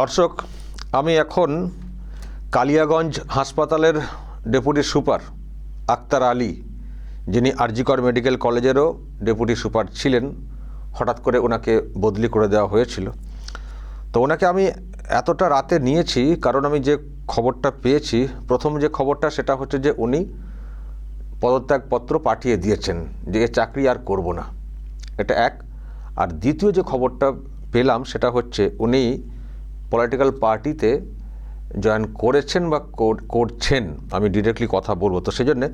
দর্শক, আমি এখন কালিয়াগঞ্জ হাসপাতালের ডেপুটি সুপার আক্তার আলী, যিনি আরজিকর মেডিকেল কলেজেরও ডেপুটি সুপার ছিলেন, হঠাৎ করে ওনাকে বদলি করে দেওয়া হয়েছিল। তো ওনাকে আমি এতটা রাতে নিয়েছি, কারণ আমি যে খবরটা পেয়েছি, প্রথম যে খবরটা সেটা হচ্ছে যে উনি পদত্যাগপত্র পাঠিয়ে দিয়েছেন যে এ চাকরি আর করব না। এটা এক। আর দ্বিতীয় যে খবরটা পেলাম সেটা হচ্ছে উনি পলিটিক্যাল পার্টিতে জয়েন করেছেন বা কর- করছেন, আমি ডিরেক্টলি কথা বলব। তো সেই জন্যে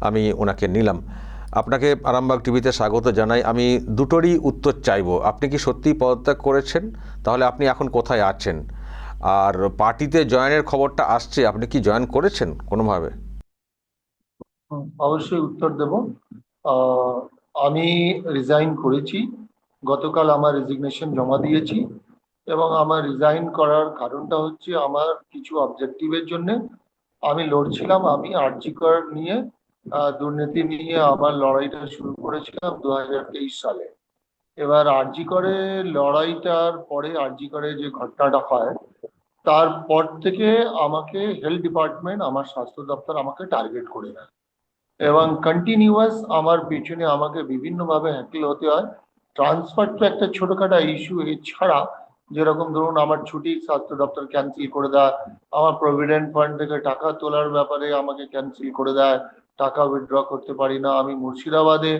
আমি ওনাকে নিলাম। আপনাকে আরামবাগ টিভিতে স্বাগত জানাই। আমি দুটোরই উত্তর চাইব। আপনি কি সত্যিই পদত্যাগ করেছেন? তাহলে আপনি এখন কোথায় আছেন? আর পার্টিতে জয়েনের খবরটা আসছে, আপনি কি জয়েন করেছেন কোনোভাবে? অবশ্যই উত্তর দেব। আমি রিজাইন করেছি। গতকাল আমার রেজিগনেশন জমা দিয়েছি। এবং আমার রিজাইন করার কারণটা হচ্ছে আমার কিছু অবজেক্টিভের জন্য আমি লড়ছিলাম, আমি আর্জিকর নিয়ে দুর্নীতি নিয়ে আমার লড়াইটা শুরু করেছিলাম দু সালে। এবার আরজিকরে লড়াইটার পরে আরজিকরে যে ঘটনাটা হয়, তারপর থেকে আমাকে হেলথ ডিপার্টমেন্ট আমার স্বাস্থ্য দপ্তর আমাকে টার্গেট করে নেয়। এবং কন্টিনিউয়াস আমার পেছনে আমাকে বিভিন্নভাবে হ্যাকেল হতে হয়। ট্রান্সফার তো একটা ছোটখাটো ইস্যু এছাড়া যেরকম ধরুন আমার ছুটি স্বাস্থ্য দপ্তর ক্যান্সেল করে দেয়, আমার প্রভিডেন্ট ফান্ড থেকে টাকা তোলার ব্যাপারে আমাকে ক্যান্সেল করে দেয়, টাকা উইথড্র করতে পারি না। আমি মুর্শিদাবাদে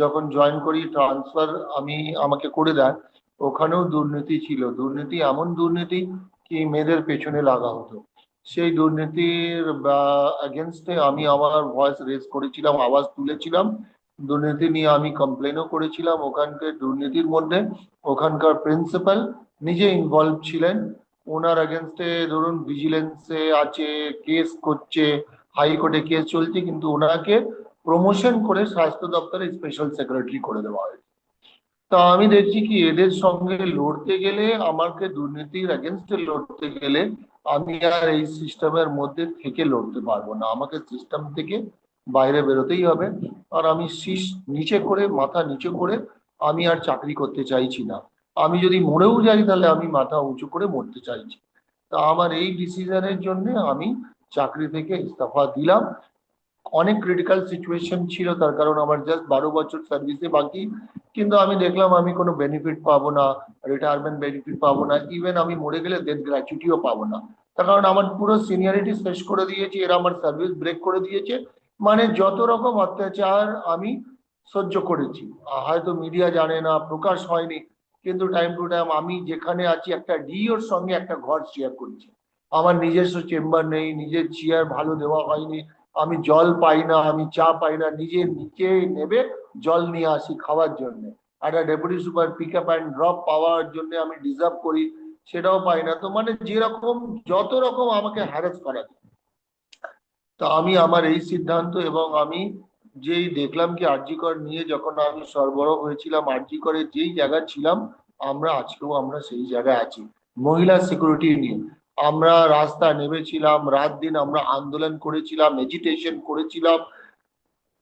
যখন জয়েন করি ট্রান্সফার আমি, আমাকে করে দেয়। ওখানেও দুর্নীতি ছিল। দুর্নীতি এমন দুর্নীতি কি মেয়েদের পেছনে লাগা হতো। সেই দুর্নীতির এগেনস্টে আমি আমার ভয়েস রেজ করেছিলাম, আওয়াজ তুলেছিলাম। দুর্নীতি নিয়ে আমি কমপ্লেনও করেছিলাম। ওখানকার দুর্নীতির মধ্যে, ওখানকার প্রিন্সিপাল নিজে ইনভলভ ছিলেন। ওনার এগেনস্টে ধরুন ভিজিলেন্সে আছে কেস করছে হাইকোর্টে কেস চলছে, কিন্তু ওনাকে প্রমোশন করে স্বাস্থ্য দপ্তরে স্পেশাল সেক্রেটারি করে দেওয়া হয়েছে। তা আমি দেখছি কি এদের সঙ্গে লড়তে গেলে, আমাকে দুর্নীতির এগেনস্টে লড়তে গেলে আমি আর এই সিস্টেমের মধ্যে থেকে লড়তে পারব না। আমাকে সিস্টেম থেকে বাইরে বেরোতেই হবে। আর আমি শীষ নিচে করে, মাথা নিচে করে আমি আর চাকরি করতে চাইছি না। আমি যদি মরেও যাই তাহলে আমি মাথা উঁচু করে মরতে চাইছি। তা আমার এই ডিসিশনের জন্য আমি চাকরি থেকে ইস্তফা দিলাম। অনেক ক্রিটিক্যাল সিচুয়েশন ছিল, তার কারণ আমার জাস্ট বারো বছর সার্ভিসে বাকি। কিন্তু আমি দেখলাম আমি কোনো বেনিফিট পাবো না রিটায়ারমেন্ট বেনিফিট পাবো না ইভেন আমি মরে গেলে ডেথ গ্র্যাচুইটিও পাবো না। তার কারণ আমার পুরো সিনিয়রিটি শেষ করে দিয়েছে, এরা আমার সার্ভিস ব্রেক করে দিয়েছে। মানে যত রকম অত্যাচার আমি সহ্য করেছি। হয়তো মিডিয়া জানে না, প্রকাশ হয়নি। কিন্তু টাইম টু টাইম আমি যেখানে আছি একটা ডিওর সঙ্গে একটা ঘর শেয়ার করছি। আমার নিজস্ব চেম্বার নেই, নিজের চেয়ার ভালো দেওয়া হয়নি, আমি জল পাই না, আমি চা পাই না, নিজে নিচে নেবে, জল নিয়ে আসি খাওয়ার জন্য। একটা deputy super pick up and drop পাওয়ার জন্য আমি ডিজার্ভ করি, সেটাও পাই না। তো মানে যেরকম, যত রকম আমাকে হ্যারাস করা তা আমি আমার এই সিদ্ধান্ত এবং আমি যেই দেখলাম কি আরজিকর নিয়ে যখন আমি সরবরাহ হয়েছিলাম আরজিকরে যেই জায়গা ছিলাম, আমরা আজকেও আমরা সেই জায়গায় আছি। মহিলা সিকিউরিটি নিয়ে আমরা রাস্তা নেমেছিলাম, রাত দিন আমরা আন্দোলন করেছিলাম এজিটেশন করেছিলাম,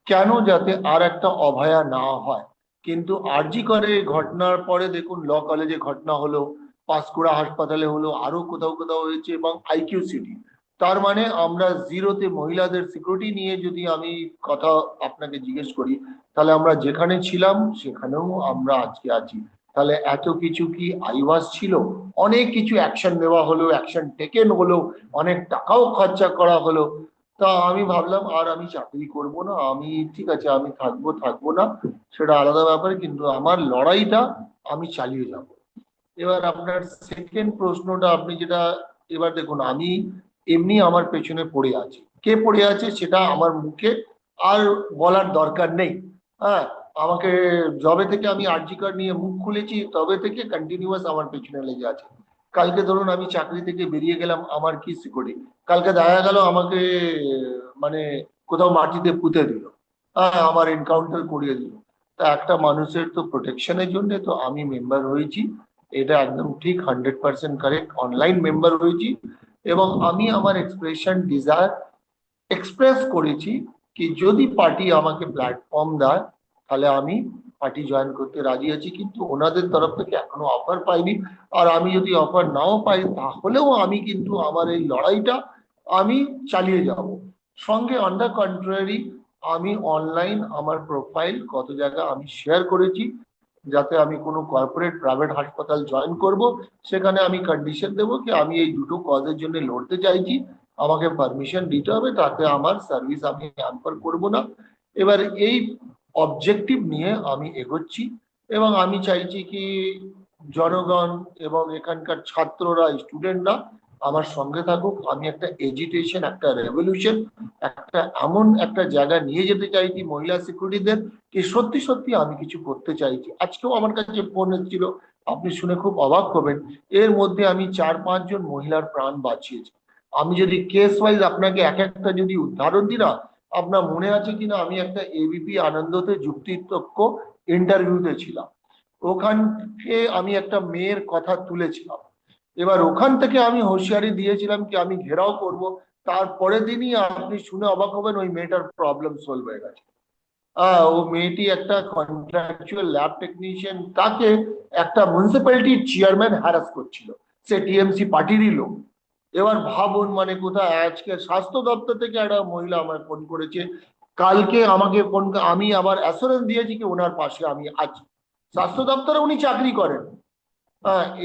কেন যাতে আর একটা অভয়া না হয়? কিন্তু আরজি করে ঘটনার পরে দেখুন ল কলেজে ঘটনা হলো, পাঁশকুড়া হাসপাতালে হলো, আরও কোথাও কোথাও হয়েছে, এবং আইকিউ সিটি তার মানে আমরা জিরোতে মহিলাদের সিকিউরিটি নিয়ে যদি আমি কথা আপনাকে জিজ্ঞেস করি, তাহলে আমরা যেখানে ছিলাম সেখানেও আমরা আজকে আছি। তাহলে এত কিছু কি আইওয়াস ছিল? অনেক কিছু অ্যাকশন নেওয়া হলো অ্যাকশন টেকেন হলো, অনেক টাকাও খরচা করা হলো। তা আমি ভাবলাম, আর আমি চাকরি করব না, আমি ঠিক আছে, আমি থাকব থাকব না, সেটা আলাদা ব্যাপার, কিন্তু আমার লড়াইটা আমি চালিয়ে যাব। এবার আপনার সেকেন্ড প্রশ্নটা আপনি যেটা, এবার দেখুন, আমি এমনি আমার পেছনে পড়ে আছে। কে পড়ে আছে সেটা আমার মুখে আর বলার দরকার নেই। হ্যাঁ আমাকে যবে থেকে আমি আরজি কার্ড নিয়ে মুখ খুলেছি, তবে থেকে কন্টিনিউয়াস আমার পেছনে লেগে আছে। কালকে ধরুন আমি চাকরি থেকে বেরিয়ে গেলাম, আমার কি সিকিউরিটি কালকে দেখা গেল আমাকে মানে কোথাও মাটিতে পুঁতে দিল। হ্যাঁ আমার এনকাউন্টার করিয়ে দিল। তা একটা মানুষের তো প্রোটেকশনের জন্য তো আমি মেম্বার হয়েছি। এটা একদম ঠিক hundred percent correct online member হয়েছি। এবং আমি আমার এক্সপ্রেশন ডিজায়ার এক্সপ্রেস করেছি কি যদি পার্টি আমাকে প্ল্যাটফর্ম দেয়, তাহলে আমি পার্টি জয়েন করতে রাজি আছি, কিন্তু ওনাদের তরফ থেকে এখনও অফার পাইনি। আর আমি যদি অফার নাও পাই, তাহলেও আমি কিন্তু আমার এই লড়াইটা আমি চালিয়ে যাব। সঙ্গে অন দ্য কন্ট্রারি আমি অনলাইন আমার প্রোফাইল কত জায়গা আমি শেয়ার করেছি। যাতে আমি কোনো কর্পোরেট প্রাইভেট হাসপাতাল জয়েন করব, সেখানে আমি কন্ডিশন দেবো কি আমি এই দুটো কজের জন্য লড়তে চাইছি। আমাকে পারমিশন দিতে হবে, তাতে আমার সার্ভিস আমি হ্যাম্পার করব না। এবার এই অবজেক্টিভ নিয়ে আমি এগোচ্ছি এবং আমি চাইছি কি জনগণ এবং এখানকার ছাত্ররা স্টুডেন্টরা আমার সঙ্গে থাকুক, আমি একটা এজিটেশন একটা রেভলিউশন একটা এমন একটা জায়গা নিয়ে যেতে চাইছি মহিলা সিকিউরিটিদের কি সত্যি সত্যি আমি কিছু করতে চাইছি। আজকেও আমার কাছে ফোন এসেছিল, আপনি শুনে খুব অবাক হবেন। এর মধ্যে আমি চার পাঁচজন মহিলার প্রাণ বাঁচিয়েছি। আমি যদি কেস ওয়াইজ আপনাকে এক একটা যদি উদাহরণ দিই না, আপনার মনে আছে কিনা? আমি একটা এবিপি আনন্দতে যুক্তিতক্ক ইন্টারভিউতে ছিলাম। ওখান থেকে আমি একটা মেয়ের কথা তুলেছিলাম। এবার ওখান থেকে আমি হুঁশিয়ারি দিয়েছিলাম কি আমি ঘেরাও করব। তারপরের দিনই আপনি শুনে অবাক হবেন ওই মেয়েটার প্রবলেম সলভ হয়ে গেছে। ও মেয়েটি একটা কন্ট্রাকচুয়াল ল্যাব টেকনিশিয়ান তাকে একটা মিউনিসিপ্যালিটির চেয়ারম্যান হ্যারাস করছিল। সে টিএমসি পার্টিরই লোক। এবার ভাবুন মানে কোথায়, আজকে স্বাস্থ্য দপ্তর থেকে একটা মহিলা আমায় ফোন করেছে। কালকে আমাকে ফোন আমি আবার অ্যাসুরেন্স দিয়েছি কি ওনার পাশে আমি আছি। স্বাস্থ্য দপ্তরে উনি চাকরি করেন।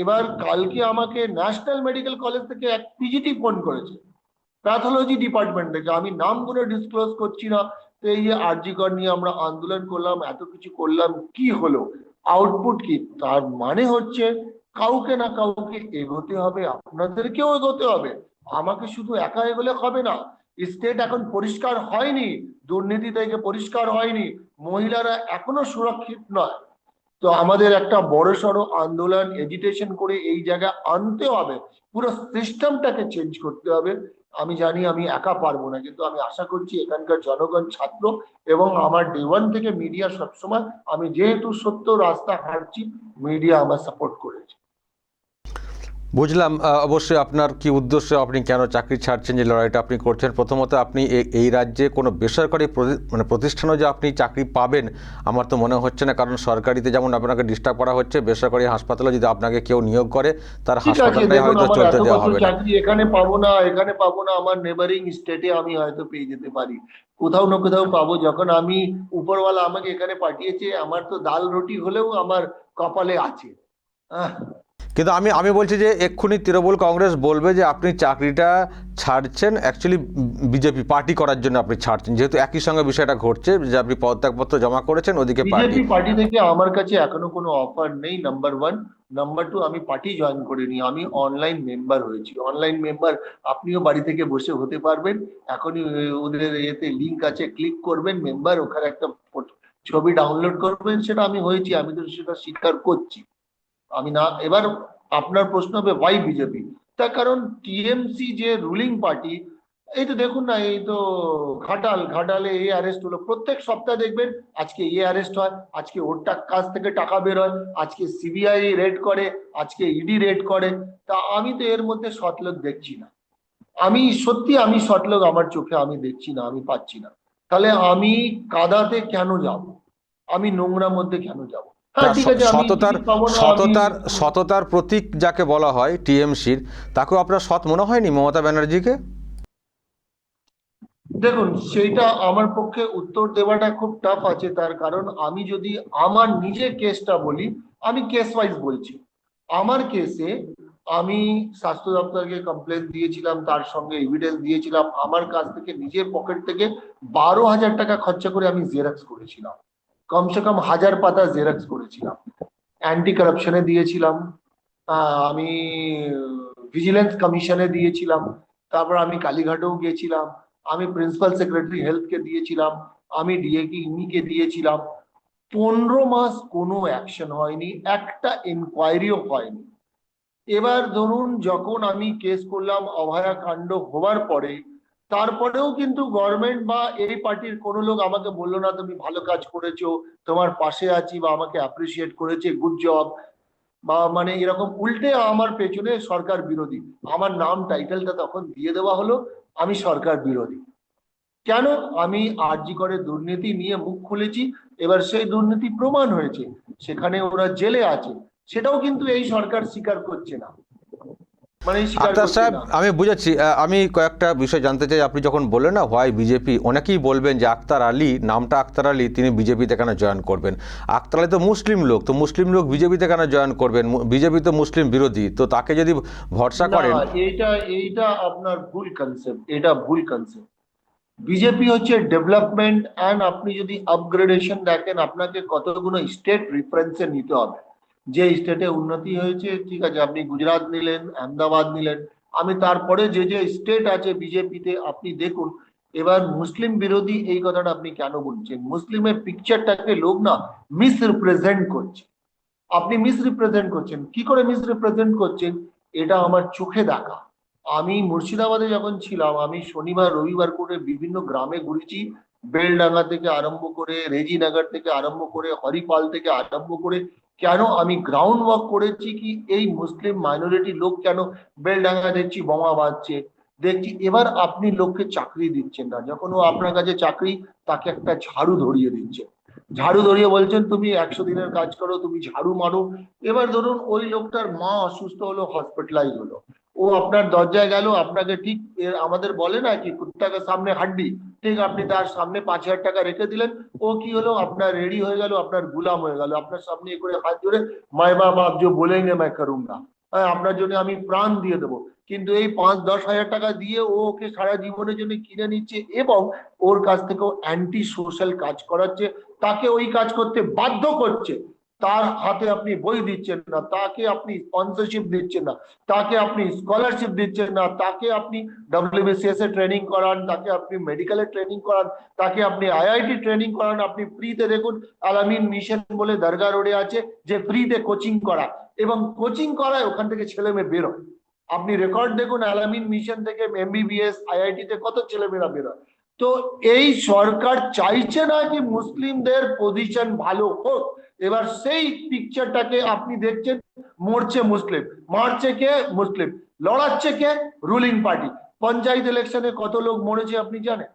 এবার কালকে আমাকে ন্যাশনাল মেডিকেল কলেজ থেকে এক পিজিটি ফোন করেছে। প্যাথোলজি ডিপার্টমেন্ট থেকে। আমি নামগুলো ডিসক্লোজ করছি না। তো এই যে আরজিকর নিয়ে আমরা আন্দোলন করলাম, এত কিছু করলাম, কি হলো? আউটপুট কি? তার মানে হচ্ছে কাউকে না কাউকে এগোতে হবে, আপনাদেরকেও এগোতে হবে। আমাকে শুধু একা এগোলে হবে না। স্টেট এখন পরিষ্কার হয়নি। দুর্নীতি থেকে পরিষ্কার হয়নি। মহিলারা এখনও সুরক্ষিত নয়। তো আমাদের একটা বড় সড়ো আন্দোলন এজিটেশন করে এই জায়গায় আনতে হবে। পুরো সিস্টেমটাকে চেঞ্জ করতে হবে। আমি জানি আমি একা পারব না, কিন্তু আমি আশা করছি এখানকার জনগণ, ছাত্র এবং আমার ডে ওয়ান থেকে মিডিয়া সবসময় আমি যেহেতু সত্য রাস্তা হাঁটছি মিডিয়া আমার সাপোর্ট করেছে। বুঝলাম অবশ্যই আপনার কি উদ্দেশ্যে আপনি কেন চাকরি ছাড়ছেন যে লড়াইটা আপনি করছেন? প্রথমত আপনি এই রাজ্যে কোনো বেসরকারি মানে প্রতিষ্ঠানেও যে আপনি চাকরি পাবেন আমার তো মনে হচ্ছে না। কারণ সরকারিতে যেমন আপনাকে ডিস্টার্ব করা হচ্ছে বেসরকারি হাসপাতালে যদি আপনাকে কেউ নিয়োগ করে তার হাসপাতালটাই হয়তো চলতে দেওয়া হবে চাকরি এখানে পাবো না এখানে পাবো না আমার নেবারিং স্টেটে আমি হয়তো পেয়ে যেতে পারি। কোথাও না কোথাও পাবো যখন আমি উপরওয়ালা আমাকে এখানে পাঠিয়েছে আমার তো ডাল রুটি হলেও আমার কপালে আছে। কিন্তু আমি আমি বলছি যে এক্ষুনি তৃণমূল কংগ্রেস বলবে যে আপনি চাকরিটা ছাড়ছেন অ্যাকচুয়ালি বিজেপি পার্টি করার জন্য আপনি ছাড়ছেন। যেহেতু একই সঙ্গে বিষয়টা ঘটছে যে আপনি পদত্যাগপত্র জমা করেছেন ওদিকে পার্টি বিজেপি পার্টি থেকে আমার কাছে এখনও কোনো অফার নেই নাম্বার ওয়ান নাম্বার টু আমি পার্টি জয়েন করিনি আমি অনলাইন মেম্বার হয়েছি। অনলাইন মেম্বার আপনিও বাড়ি থেকে বসে হতে পারবেন এখনই ওদের এতে লিঙ্ক আছে ক্লিক করবেন মেম্বার ওখানে একটা ছবি ডাউনলোড করবেন সেটা আমি হয়েছি আমি তো সেটা স্বীকার করছি। আমি না, এবার আপনার প্রশ্ন হবে ওয়াই বিজেপি তার কারণ টিএমসি যে রুলিং পার্টি এই তো দেখুন না, এই তো ঘাটাল, ঘাটালে এই অ্যারেস্ট হলো। প্রত্যেক সপ্তাহে দেখবেন, আজকে এ অ্যারেস্ট হয়, আজকে ওর কাছ থেকে টাকা বের হয়, আজকে সিবিআই রেড করে, আজকে ইডি রেড করে। তা আমি তো এর মধ্যে সৎলোক দেখছি না। আমি সত্যি আমি সৎলোক আমার চোখে আমি দেখছি না, আমি পাচ্ছি না। তাহলে আমি কাদাতে কেন যাব? আমি নোংরা মধ্যে কেন যাব? সততার না, আমি- সততার সততার প্রতীক যাকে বলা হয় টিএমসির তাকেও আপনার সৎ মনে হয়নি মমতা ব্যানার্জিকে? দেখুন সেইটা আমার পক্ষে উত্তর দেওয়াটা খুব টাফ আছে তার কারণ আমি যদি আমার নিজের কেসটা বলি আমি কেস ওয়াইজ বলছি। আমার কেসে আমি স্বাস্থ্য দপ্তরকে কমপ্লেন দিয়েছিলাম তার সঙ্গে এভিডেন্স দিয়েছিলাম আমার কাছ থেকে নিজের পকেট থেকে বারো হাজার টাকা খরচা করে আমি জেরক্স করেছিলাম। কমসে কম হাজার পাতা জেরক্স করেছিলাম। অ্যান্টি কারাপশনে দিয়েছিলাম আমি ভিজিলেন্স কমিশনে দিয়েছিলাম। তারপর আমি কালীঘাটেও গিয়েছিলাম। আমি প্রিন্সিপাল সেক্রেটারি হেলথকে দিয়েছিলাম। আমি ডিএকে ইমিকে দিয়েছিলাম। পনেরো মাস কোনো অ্যাকশন হয়নি। একটা ইনকোয়ারিও হয়নি। এবার ধরুন, যখন আমি কেস করলাম অভয়া কাণ্ড হওয়ার পরে তারপরেও কিন্তু গভর্নমেন্ট বা এই পার্টির কোনো লোক আমাকে বলল না, তুমি ভালো কাজ করেছ, তোমার পাশে আছি বা আমাকে অ্যাপ্রিসিয়েট করেছে গুড জব বা মানে এরকম উল্টে আমার পেছনে সরকার বিরোধী। আমার নাম টাইটেলটা তখন দিয়ে দেওয়া হলো, আমি সরকার বিরোধী। কেন? আমি আরজি করে দুর্নীতি নিয়ে মুখ খুলেছি, এবার সেই দুর্নীতি প্রমাণ হয়েছে। সেখানে ওরা জেলে আছে। সেটাও কিন্তু এই সরকার স্বীকার করছে না। আক্তার সাহেব আমি বুঝাচ্ছি আমি কয়েকটা বিষয় জানতে চাই। আপনি যখন বললেন না হোয়াই বিজেপি অনেকেই বলবেন যে আক্তার আলী নামটা আক্তার আলী তিনি বিজেপিতে কেন জয়েন করবেন? আক্তার আলী তো মুসলিম লোক তো মুসলিম লোক বিজেপিতে কেন জয়েন করবেন? বিজেপি তো মুসলিম বিরোধী তো তাকে যদি ভরসা করেন এইটা এইটা আপনার ভুল কনসেপ্ট এটা ভুল কনসেপ্ট বিজেপি হচ্ছে ডেভেলপমেন্ট অ্যান্ড আপনি যদি আপগ্রেডেশন দেখেন আপনাকে কতগুলো স্টেট রেফারেন্সে নিতে হবে। যে স্টেটে উন্নতি হয়েছে, ঠিক আছে, আপনি গুজরাট নিলেন, আহমেদাবাদ নিলেন, আমি তারপরে যে যে স্টেট আছে বিজেপিতে, আপনি দেখুন, এবার মুসলিম বিরোধী এই কথাটা আপনি কেন বলছেন? মুসলিমের পিকচারটাকে লোক না মিসরিপ্রেজেন্ট করছে। আপনি মিসরিপ্রেজেন্ট করছেন। কি করে মিসরিপ্রেজেন্ট করছেন? এটা আমার চোখে দেখা। আমি মুর্শিদাবাদে যখন ছিলাম, আমি শনিবার, রবিবার করে বিভিন্ন গ্রামে ঘুরেছি। বেলডাঙ্গা থেকে আরম্ভ করে, রেজিনগর থেকে আরম্ভ করে, হরিপাল থেকে আরম্ভ করে কেন আমি গ্রাউন্ড ওয়ার্ক করেছি কি? এই মুসলিম মাইনরিটি লোক কেন বেলডাঙ্গা দেখছি, বোমা বাঁধছে? দেখছি, এবার আপনি লোককে চাকরি দিচ্ছেন না। যখন ও আপনার কাছে চাকরি, তাকে একটা ঝাড়ু ধরিয়ে দিচ্ছে। ঝাড়ু ধরিয়ে বলছেন, তুমি একশো দিনের কাজ করো, তুমি ঝাড়ু মারো। এবার ধরুন ওই লোকটার মা অসুস্থ হলো হসপিটালাইজ হলো। ও আপনার দরজায় গেল, আপনাকে ঠিক আমাদের বলে না কি, কুত্তাকে সামনে হাড্ডি ঠিক আপনি তার সামনে পাঁচ হাজার টাকা রেখে দিলেন। ও কি হলো, আপনার রেডি হয়ে গেল, আপনার গুলাম হয়ে গেল। আপনার সামনে করে হাত জোরে মায় মা বাপ যে বলেই নে মায় করুঙ্গা হ্যাঁ আপনার জন্য আমি প্রাণ দিয়ে দেবো। কিন্তু এই পাঁচ, দশ হাজার টাকা দিয়ে ও ওকে সারা জীবনের জন্য কিনে নিচ্ছে এবং ওর কাছ থেকেও অ্যান্টি সোশ্যাল কাজ করাচ্ছে। তাকে ওই কাজ করতে বাধ্য করছে। তার হাতে আপনি বই দিচ্ছেন না, তাকে আপনি স্পন্সরশিপ দিচ্ছেন না, তাকে আপনি স্কলারশিপ দিচ্ছেন না, তাকে আপনি ডাব্লিউবিসিএস এ ট্রেনিং করান, তাকে আপনি মেডিকেলে ট্রেনিং করান, তাকে আপনি আইআইটি ট্রেনিং করান, আপনি ফ্রিতে দেখুন, আলামিন মিশন বলে দরগা রোডে আছে, যে ফ্রিতে কোচিং করা, এবং কোচিং করায় ওখান থেকে ছেলে মেয়ে বেরোয়। আপনি রেকর্ড দেখুন, আলামিন মিশন থেকে এমবিবিএস আইআইটি তে কত ছেলেমেয়েরা বেরোয়। তো এই সরকার চাইছে না কি মুসলিমদের পজিশন ভালো হোক এবার সেই পিকচারটাকে আপনি দেখছেন, মরছে মুসলিম। মারছে কে? মুসলিম। লড়াচ্ছে কে? রুলিং পার্টি পঞ্চায়েত ইলেকশনে কত লোক মরেছে আপনি জানেন?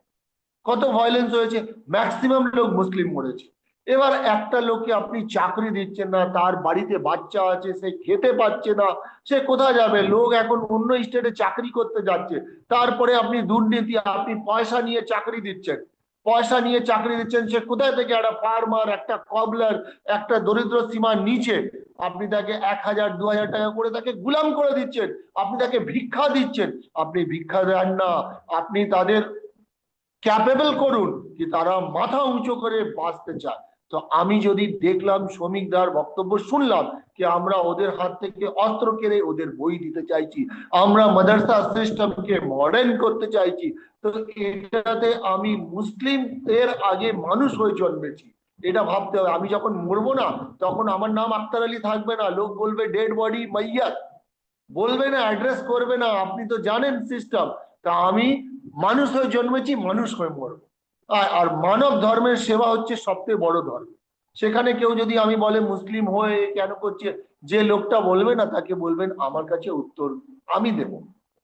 কত ভায়োলেন্স হয়েছে? ম্যাক্সিমাম লোক মুসলিম মরেছে। এবার একটা লোককে আপনি চাকরি দিচ্ছেন না, তার বাড়িতে বাচ্চা আছে, সে খেতে পাচ্ছে না, সে কোথায় যাবে? লোক এখন অন্য স্টেটে চাকরি করতে যাচ্ছে। তারপরে আপনি দুর্নীতি, আপনি পয়সা নিয়ে চাকরি দিচ্ছেন। পয়সা নিয়ে চাকরি দিচ্ছেন, সে কোথায় থেকে একটা ফার্মার একটা কবলার একটা দরিদ্র সীমার নিচে, আপনি তাকে এক হাজার, দু হাজার টাকা করে তাকে গুলাম করে দিচ্ছেন, আপনি তাকে ভিক্ষা দিচ্ছেন, আপনি ভিক্ষা দেন না, আপনি তাদের ক্যাপেবল করুন, কি তারা মাথা উঁচু করে বাঁচতে চায়। তো আমি যদি দেখলাম শ্রমিকদার বক্তব্য শুনলাম কি আমরা ওদের হাত থেকে অস্ত্র কেড়ে ওদের বই দিতে চাইছি, আমরা মাদ্রাসা সিস্টেমকে মডার্ন করতে চাইছি, তো এটাতে আমি মুসলিম এর আগে মানুষ হয়ে জন্মেছি। এটা ভাবতে হবে। আমি যখন মরবো না, তখন আমার নাম আক্তার আলী থাকবে না। লোক বলবে ডেড বডি মাইয়াত। বলবে না অ্যাড্রেস করবে না। আপনি তো জানেন সিস্টেম তা আমি মানুষ হয়ে জন্মেছি, মানুষ হয়ে মরবো। আর মানব ধর্মের সেবা হচ্ছে সবচেয়ে বড় ধর্ম। সেখানে কেউ যদি আমি বলে মুসলিম হয়ে কেন করছে, যে লোকটা বলবে না, তাকে বলবেন, আমার কাছে উত্তর আমি দেব।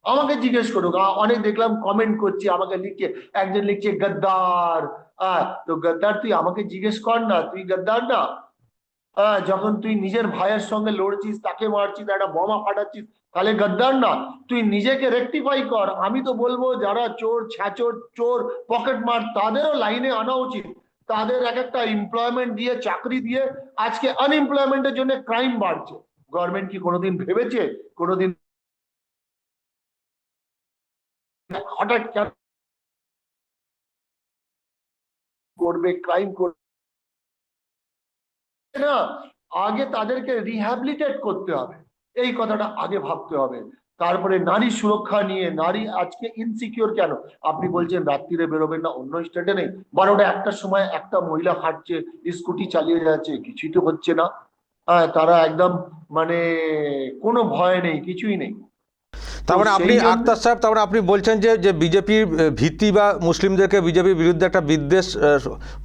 আমাকে জিজ্ঞেস করুক। অনেক দেখলাম কমেন্ট করছে, আমাকে লিখছে, একজন লিখছে, গদ্দার। আহ তো গদ্দার, তুই আমাকে জিজ্ঞেস কর না, তুই গদ্দার না? যখন তুই নিজের ভাইয়ের সঙ্গে লড়ছিস, তাকে মারছিস, একটা বোমা ফাটাচ্ছিস, তাহলে গদ্দার না, তুই নিজেকে রেকটিফাই কর। আমি তো বলব, যারা চোর, ছ্যাচোর, চোর পকেট মার, তাদেরও লাইনে আনা উচিত। তাদের এক একটা এমপ্লয়মেন্ট দিয়ে, চাকরি দিয়ে, আজকে আনএমপ্লয়মেন্টের জন্য ক্রাইম বাড়ছে। গভর্নমেন্ট কি কোনোদিন ভেবেছে? কোনোদিন হঠাৎ করবে ক্রাইম করবে? না, আগে তাদেরকে রিহ্যাবিলিটেট করতে হবে। এই কথাটা আগে ভাবতে হবে। তারপরে নারী সুরক্ষা নিয়ে, নারী আজকে ইনসিকিউর কেন? আপনি বলছেন রাত্রিরে বেরোবেন না, অন্য স্টেটে নেই। বারোটা একটার সময় একটা মহিলা হাঁটছে স্কুটি চালিয়ে যাচ্ছে, কিছুই তো হচ্ছে না। হ্যাঁ তারা একদম মানে কোনো ভয় নেই, কিছুই নেই। তার মানে আপনি আক্তার সাহেব তার মানে আপনি বলছেন যে যে বিজেপির ভিত্তি বা মুসলিমদেরকে বিজেপির বিরুদ্ধে একটা বিদ্বেষ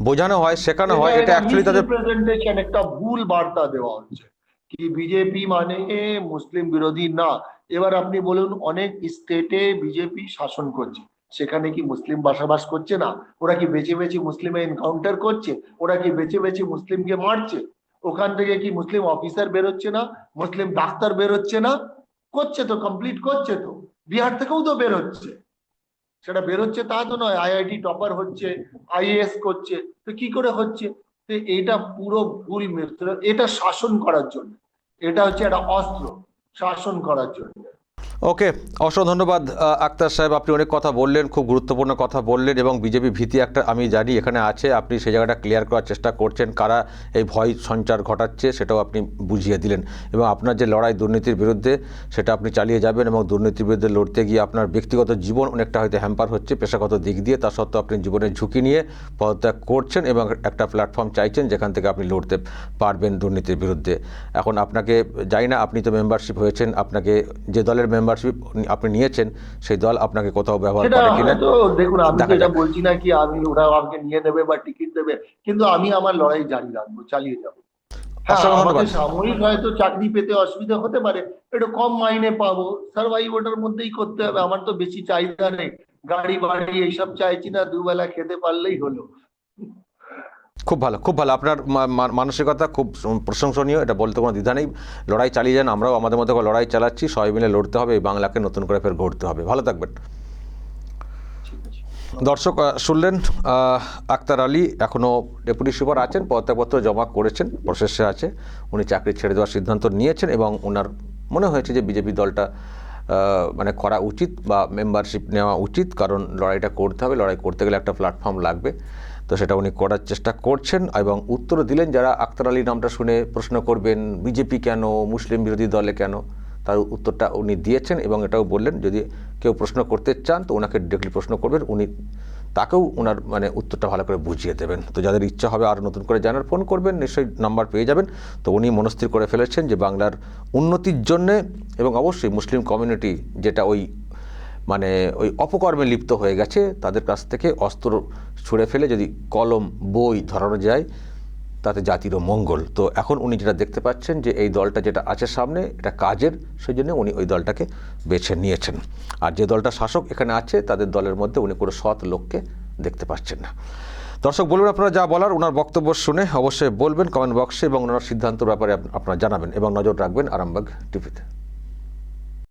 বোঝানো হয় শেখানো হয় এটা অ্যাকচুয়ালি তাদের প্রেজেন্টেশন একটা ভুল বার্তা দেওয়া হচ্ছে কি বিজেপি মানে মুসলিম বিরোধী না। এবার আপনি বলুন অনেক স্টেটে বিজেপি শাসন করছে সেখানে কি মুসলিম বসবাস করছে না? ওরা কি বেছে বেছে মুসলিমে এনকাউন্টার করছে? ওরা কি বেছে বেছে মুসলিমকে মারছে? ওখান থেকে কি মুসলিম অফিসার বেরোচ্ছে না? মুসলিম ডাক্তার বেরোচ্ছে না? করছে তো কমপ্লিট করছে তো। বিহার থেকেও তো বের হচ্ছে সেটা বেরোচ্ছে তা তো নয় আইআইটি টপার হচ্ছে আইএস করছে, তো কি করে হচ্ছে? তো এটা পুরো ভুল এটা শাসন করার জন্য। এটা হচ্ছে একটা অস্ত্র, শাসন করার জন্য। ওকে, অসংখ্য ধন্যবাদ আক্তার সাহেব। আপনি অনেক কথা বললেন, খুব গুরুত্বপূর্ণ কথা বললেন এবং বিজেপি ভীতি একটা আমি জানি এখানে আছে। আপনি সেই জায়গাটা ক্লিয়ার করার চেষ্টা করছেন, কারা এই ভয় সঞ্চার ঘটাচ্ছে সেটাও আপনি বুঝিয়ে দিলেন। এবং আপনার যে লড়াই দুর্নীতির বিরুদ্ধে, সেটা আপনি চালিয়ে যাবেন এবং দুর্নীতির বিরুদ্ধে লড়তে গিয়ে আপনার ব্যক্তিগত জীবন অনেকটা হয়তো হ্যাম্পার হচ্ছে, পেশাগত দিক দিয়ে। তা সত্ত্বেও আপনি জীবনের ঝুঁকি নিয়ে পদত্যাগ করছেন এবং একটা প্ল্যাটফর্ম চাইছেন যেখান থেকে আপনি লড়তে পারবেন দুর্নীতির বিরুদ্ধে। এখন আপনাকে, জানি না আপনি তো মেম্বারশিপ হয়েছেন, আপনাকে যে দলের মেম্বারশিপ আপনি নিয়েছেন সেই দল আপনাকে কোথাও ব্যবহার করে কিনা তো দেখুন আমি এটা বলছি না কি আমি ওরা আমাকে নিয়ে নেবে বা টিকিট দেবে কিন্তু আমি আমার লড়াই জারি রাখব চালিয়ে যাব। হ্যাঁ। সাময়িক হয়তো চাকরি পেতে অসুবিধা হতে পারে একটু কম মাইনে পাবো সার্ভাইভ ওটার মধ্যেই করতে হবে আমার তো বেশি চাহিদা নেই গাড়ি বাড়ি এইসব চাইছি না দুবেলা খেতে পারলেই হলো। খুব ভালো খুব ভালো। আপনার মানসিকতা খুব প্রশংসনীয়, এটা বলতে কোনো দ্বিধা নেই। লড়াই চালিয়ে যান, আমরাও আমাদের মধ্যে লড়াই চালাচ্ছি, সবাই মিলে লড়তে হবে, এই বাংলাকে নতুন করে ফের গড়তে হবে। ভালো থাকবেন। দর্শক শুনলেন আক্তার আলী এখনও ডেপুটি সুপার আছেন পদত্যাগপত্র জমা করেছেন, প্রসেসে আছে। উনি চাকরি ছেড়ে দেওয়ার সিদ্ধান্ত নিয়েছেন এবং ওনার মনে হয়েছে যে বিজেপি দলটা মানে করা উচিত বা মেম্বারশিপ নেওয়া উচিত, কারণ লড়াইটা করতে হবে। লড়াই করতে গেলে একটা প্ল্যাটফর্ম লাগবে। তো সেটা উনি করার চেষ্টা করছেন এবং উত্তর দিলেন যারা আক্তার আলী নামটা শুনে প্রশ্ন করবেন, বিজেপি কেন, মুসলিম বিরোধী দলে কেন? তার উত্তরটা উনি দিয়েছেন এবং এটাও বললেন, যদি কেউ প্রশ্ন করতে চান তো ওনাকে ডিরেক্টলি প্রশ্ন করবেন, উনি তাকেও ওনার মানে উত্তরটা ভালো করে বুঝিয়ে দেবেন। তো যাদের ইচ্ছা হবে আর নতুন করে জানার, ফোন করবেন, নিশ্চয়ই নাম্বার পেয়ে যাবেন। তো উনি মনস্থির করে ফেলেছেন যে বাংলার উন্নতির জন্যে এবং অবশ্যই মুসলিম কমিউনিটি যেটা ওই মানে ওই অপকর্মে লিপ্ত হয়ে গেছে, তাদের কাছ থেকে অস্ত্র ছুঁড়ে ফেলে যদি কলম, বই ধরানো যায়, তাতে জাতিরও মঙ্গল। তো এখন উনি যেটা দেখতে পাচ্ছেন যে এই দলটা যেটা আছে সামনে, এটা কাজের সেই জন্য উনি ওই দলটাকে বেছে নিয়েছেন। আর যে দলটা শাসক এখানে আছে, তাদের দলের মধ্যে উনি কোনো সৎ লোককে দেখতে পাচ্ছেন না। দর্শক বলবেন আপনারা যা বলার ওনার বক্তব্য শুনে অবশ্যই বলবেন কমেন্ট বক্সে এবং ওনার সিদ্ধান্তের ব্যাপারে আপনারা জানাবেন এবং নজর রাখবেন আরামবাগ টিভিতে।